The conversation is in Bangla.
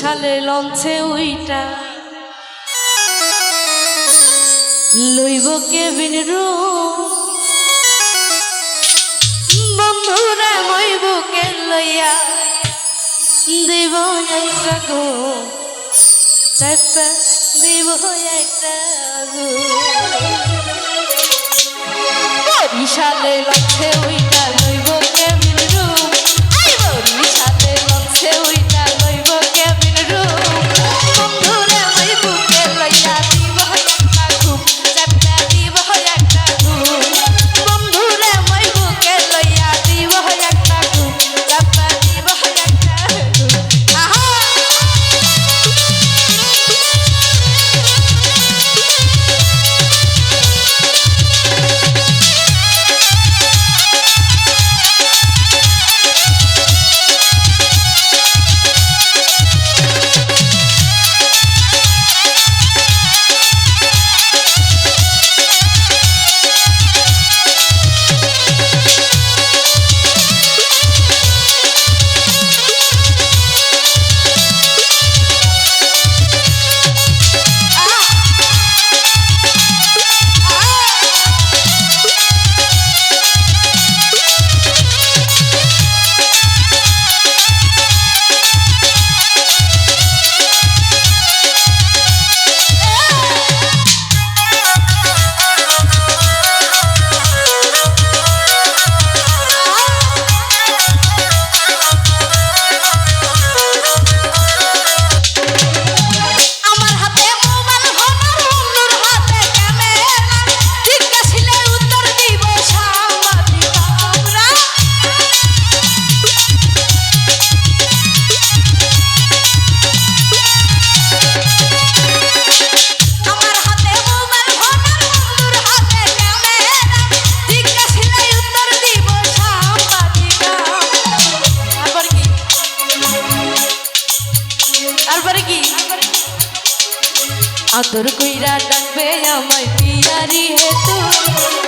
সালে লঞ্চে ওইটা লইব কেবিন রুম। বন্ধুরা মই কে লইয়া দিব একটা গো। দিব একটা গো। বিশালে লঞ্চে উইটা। আতর কইরা ডাকবে আমায় পিয়ারি হে তুমি